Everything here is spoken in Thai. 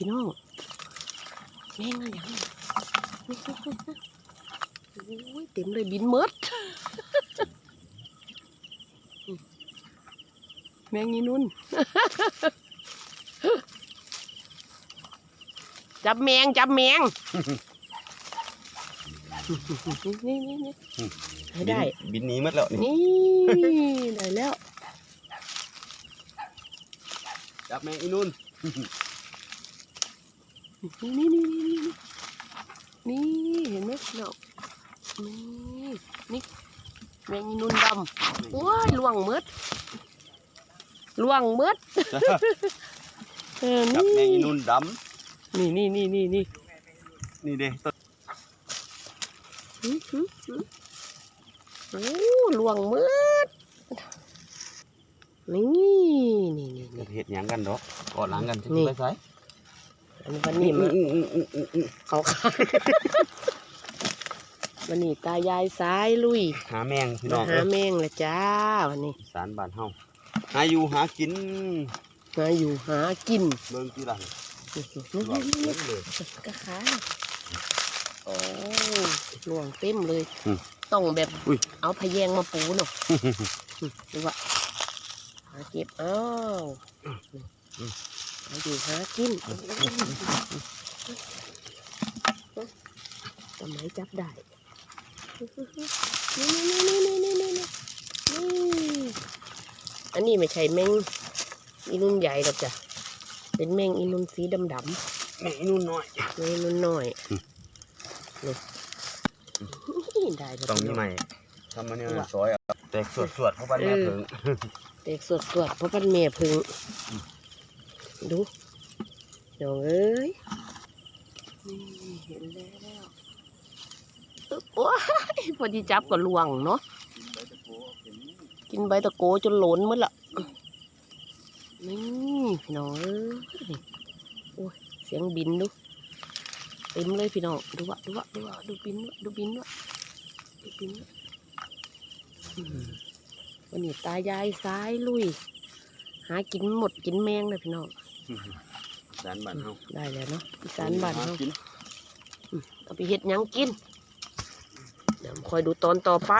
พี่น้องแม่งอะไรอย่างนี้โอ้ยเต็มเลยบินเมดแมงอีนุ่น จับแมง จับแมง นี่นี่นี่ได้ บินหนีหมดแล้วนี่นี่ ได้แล้ว จับแมงอีนุ่น นี่นี่นี่นี่นี่นี่เห็นไหมเนาะนี่นี่แมงอีนุ่นดำโอ้ยล่วงมืดล่วงมืดเออจับแมนี่งอีนุ่นดนี่นี่นี่นี่นี่ำนี่เด้ต้นหืมหืมหืมโอ้ล่วงมืดนี่นี่นี่จะนี่เห็ดหยังกันดอกกอดหลังกันจะนี่ไปใส่ อันนี้วันนี้มาอื้ออื้ออื้ออื้ออื้อเขาขายวันนี้ตายายสายลุยหาแมงพี่มาน้องหาแมงละจ้าวันนี้อีสารบ้านเฮาหาอยู่หากินมาอยู่หากินเบิ่งที่หลังนี่หลอกเต็มเลยกระขาโอ้หลวงเต็มเลยอืมต้องแบบอุ้ยเอาพะแยงมาปูเนาะดูว่าหาเก็บอ้าว หาอยู่หากินทำไมจับได้นี่นี่นี่นี่นี่นี่นี่อันนี้ไม่ใช่แมงอีนุ่นใหญ่หรอกจ้ะ เป็นแมงอีนุ่นสีดำดำแมงอีนุ่นน้อยๆแมงอีนุ่นน้อยอืมนี่ได้แล้วต้องมีใหม่ทำมันเนี่ยซอยเอาแตกสวดสวดเข้าไปแม่เพิ่งเด็กสดสดๆเพราะปันเมียพึ่ง ดูน้องเอ้ยนี่เห็นแล้วอึ๊บโอ้ยพอดีจับก็ลวงเนาะกินใบตะโกจนหลนหมดละนี่พี่น้องเอ้ยโอ้ยเสียงบินดูเต็มเลยพี่น้องดูวะดูวะดูวะดูบินวยดูบินวยดูบินวยอืมวันนี้ตายายซ้ายลุย หากินหมดกินแมงเลยพี่น้อง สารบ้านเฮาได้แล้วเนาะอีสานบ้านหเฮากินเอาไปเฮ็ดหยังกินเดี๋ยวคอยดูตอนต่อไป